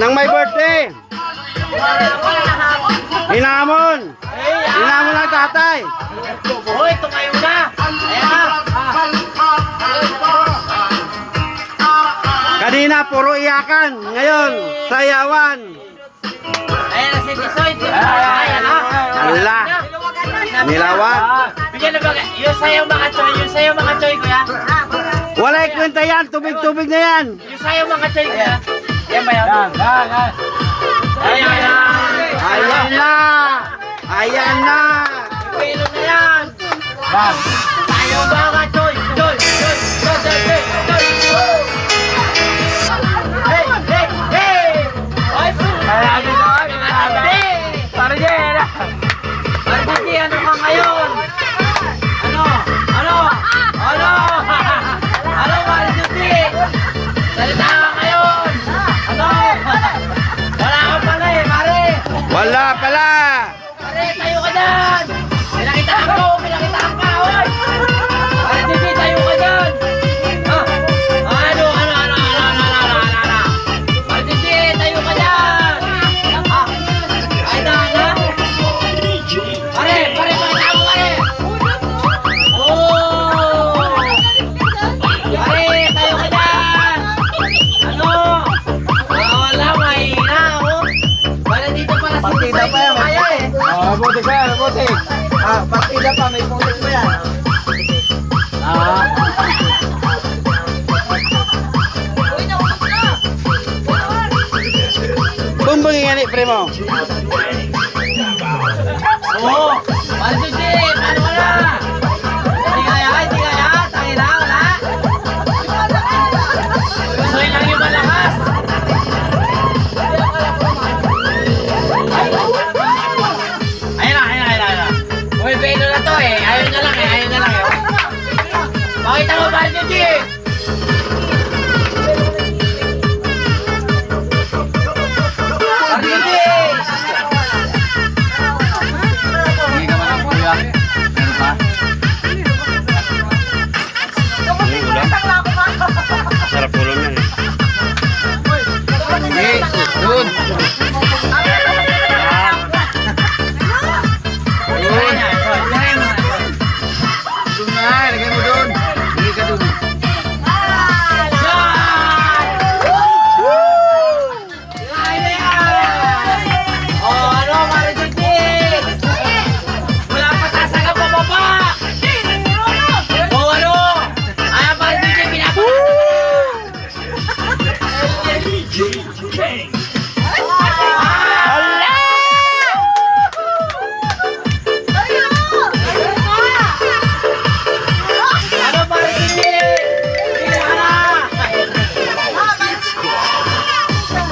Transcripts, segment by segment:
Nang may birthday. Hinamon. Hinamon ng tatay. Hoy, tumayo na. Kanina, puro iyakan. Ngayon, sayawan. Ayan si Tisoy. Ala. Nilawan. Bigyan na ba? Yung sayo mga choy. Yung sayo mga choy, kuya. Wala kwenta yan. Tubig-tubig na yan. Yung sayo mga choy, kuya. Yan ba yan? Yan, yan, yan. Ayan na. Ayan na. Ayan na. Pilo na yan. Yan. Sayo mga choy. Choy, choy, choy, choy, choy, Mabuti ka, mabuti. Ah, partida pa, may putik pa yan. Ah. Bumbong yung ganit, primo. Pakita mo, Barney G!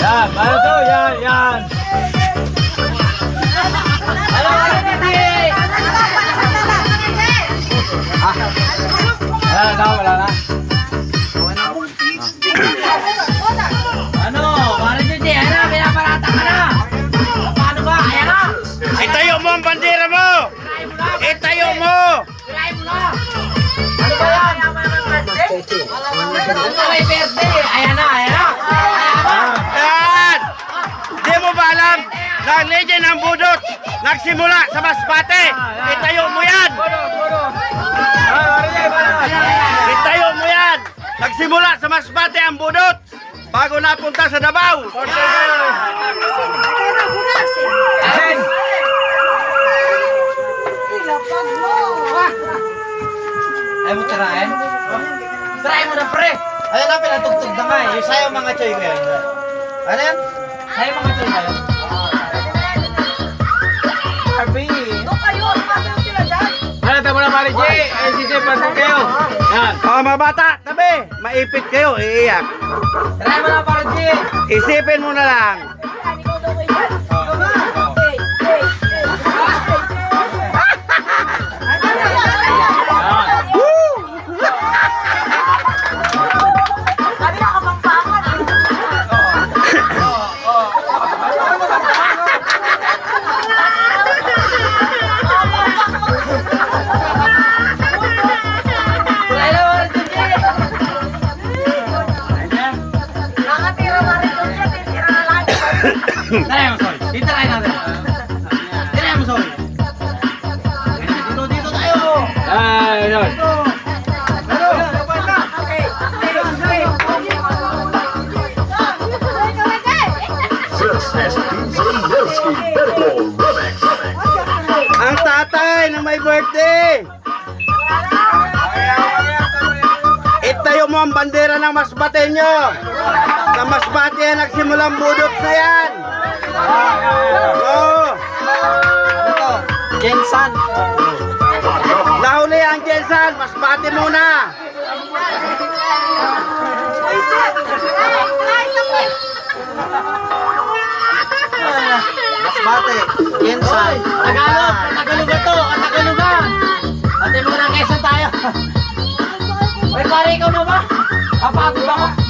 Yan, ano to? Yan, yan. Ano, Marijuti? Wala na, wala na. Ano, Marijuti? Ano, pinaparata ka na? Paano ba? Ayan na! Itayo mo ang bandera mo! Try mo na! Itayo mo! Try mo na! Ano ba yan? Ano may birthday? Ayan na, ayan na! Ang legend ng budot nagsimula sa Masbate? Itayo mo yan! Itayo mo yan! Nagsimula sa Masbate ang budot bago napunta sa Davao. Ay mo tirahin? Try mo na pre! Ayun na, pinatugtog na nga eh. Yung sayo mga choy ko yan. Ano yan? Sayo mga choy kape. Doon kayo, pasayo sila dyan. Hala, tama na pare J. Ay, si Jay, pasok kayo. Yan. Oh, mga bata, tabi. Maipit kayo, iiyak. Tara mo na pare J. Isipin mo na lang. Ani ko daw kayo. Tirayan mo, Soy. Titirayan natin. Tirayan mo, Soy. Dito, dito tayo. Ay, Remix. Ang tatay ng may birthday. Itayo mo ang bandera ng masbate nyo. Sa masbate yan nagsimulang budot na yan. Jensan. Nahuli ang Jensan, masbate muna. Masbate. Jensan. Tagalog. Tagalugan to. Ang Tagalugan. Ate mo ng Quezon tayo. Uy, pare, ikaw na ba? Kapagod ba ka?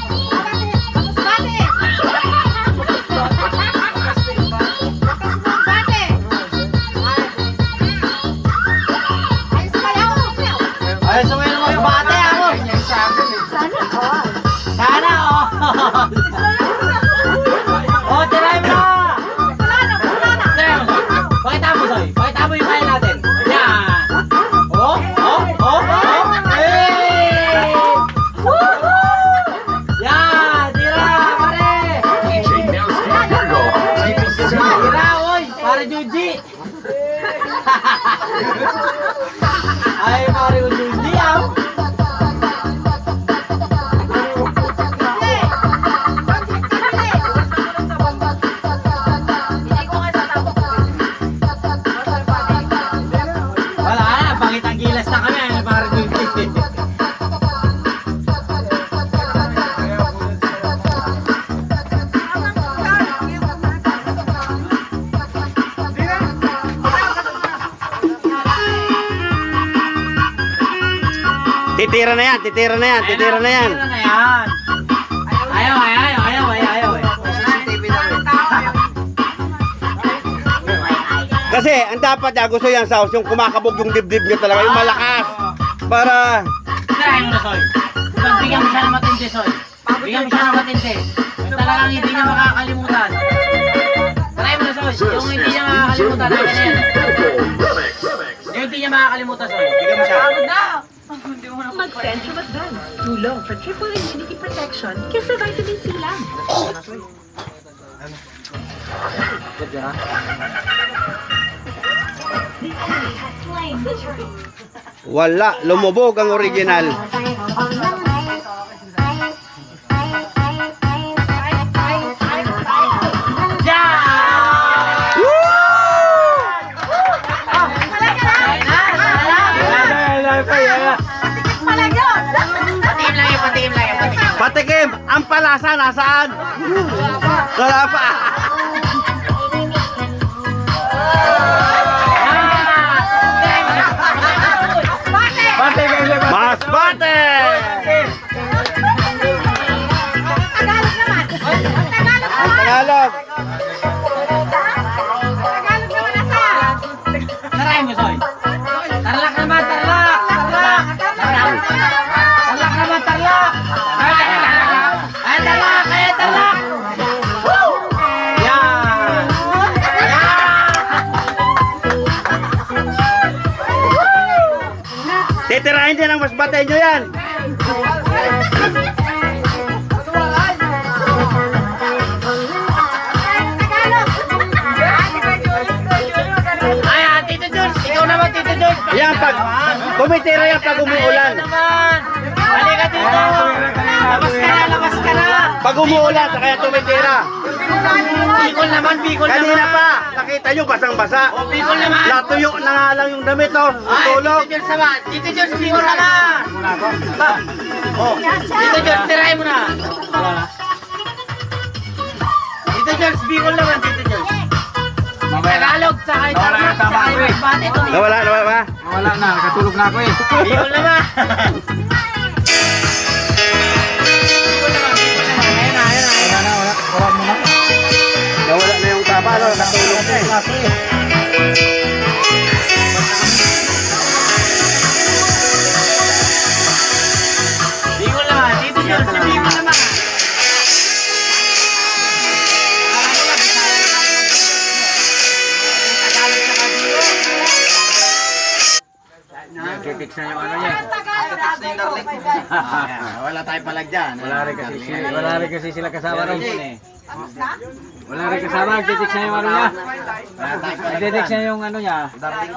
Titira na yan, titira na yan, titira na yan. Titira na yan. Ayaw, ayaw, ayaw, ayaw, ayaw, ayaw. Kasi ang dapat niya, gusto yan sa yung kumakabog yung dibdib niya talaga, yung malakas. Para, Tirahin mo na, Soy. Pag bigyan mo siya ng matindi, Soy. Bigyan mo siya ng matindi. Yung talagang hindi niya makakalimutan. Tirahin mo na, Soy. Yung hindi niya makakalimutan. Ganyan. Vertical Remix. Yung hindi niya makakalimutan, Soy. Bigyan mo siya. Mag-send to advance. Tulong for triple immunity protection kasi vitamin C lang. wala, lumubog ang original. Palasa nasaan? Wala pa. Din ang mas bate nyo yan. Ay, ah, Tito George! Ikaw naman, Tito George! Yan, pag tumitira yan pag umuulan. Halika dito! Labas ka na, labas ka na! Pag umuulan, sa kaya tumitira. Bicol naman, Bicol naman! Kanina pa, nakita nyo basang-basa. O, Bicol naman! Natuyo na nga lang yung damit, oh. Ay, Tulog. Tito George naman! Tito George, Bicol naman! Oh, Tito George, tirahin mo na! Tito George, Bicol naman, Tito George! Tagalog, sa kahit Nawala na tama ko eh. Nawala, nawala ba? Wala na, nakatulog na ako eh. Bicol naman! Na, na, na. Wala na, wala. Wala na. Nawala na yung taba, no? Natulog na eh. talaga yung malamang. Nagkikik yung ano niya. Wala tayong palag dyan. Wala rin kasi sila, wala rin kasi sila kasama ron. Wala rin kasama, nagkikik na yung ano niya. Nagkikik na yung ano niya.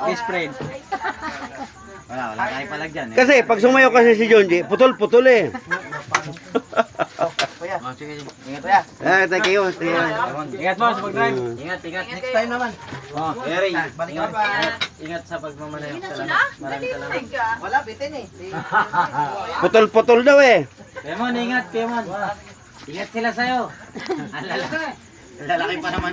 Best friend. Wala, wala tayong palag dyan. Kasi pag sumayo kasi si Jonji, putol-putol eh. Oh, sige, sige. Ingat ya. Ah, thank you. Thank you. Ingat mo sa pag-drive. Ingat, ingat. Next time naman. Oh, Eric, ingat, ingat, ingat sa pagmamaneho. Salamat. Maraming salamat. Putol-putol daw eh. Kemon, ingat, Kemon. Ingat sila sa'yo. Ang lalaki. Lalaki pa naman